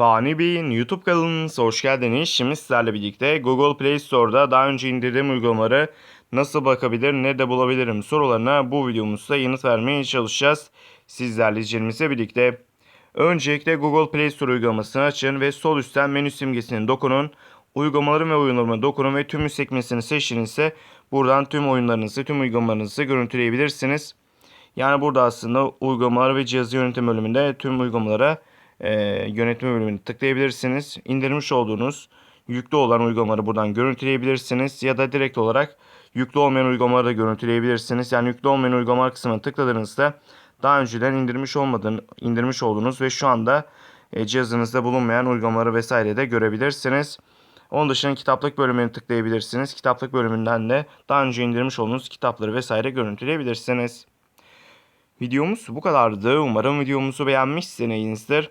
Fani Bey'in YouTube kanalınıza hoş geldiniz. Şimdi sizlerle birlikte Google Play Store'da daha önce indirdiğim uygulamaları nasıl bakabilir, ne de bulabilirim sorularına bu videomuzda yanıt vermeye çalışacağız. Sizlerle izleyicilerimizle birlikte. Öncelikle Google Play Store uygulamasını açın ve sol üstten menü simgesine dokunun. Uygulamaların ve oyunlarına dokunun ve tümü sekmesini seçtiğinizde buradan tüm oyunlarınızı, tüm uygulamalarınızı görüntüleyebilirsiniz. Yani burada aslında uygulamalar ve cihazı yönetim bölümünde tüm uygulamalara e, yönetme bölümünü tıklayabilirsiniz. İndirmiş olduğunuz yüklü olan uygulamaları buradan görüntüleyebilirsiniz. Ya da direkt olarak yüklü olmayan uygulamaları da görüntüleyebilirsiniz. Yani yüklü olmayan uygulamalar kısmına tıkladığınızda daha önceden indirmiş olmadığını, indirmiş olduğunuz ve şu anda e, cihazınızda bulunmayan uygulamaları vesaire de görebilirsiniz. Onun dışında kitaplık bölümünü tıklayabilirsiniz. Kitaplık bölümünden de daha önce indirmiş olduğunuz kitapları vesaire görüntüleyebilirsiniz. Videomuz bu kadardı. Umarım videomuzu beğenmişsinizdir.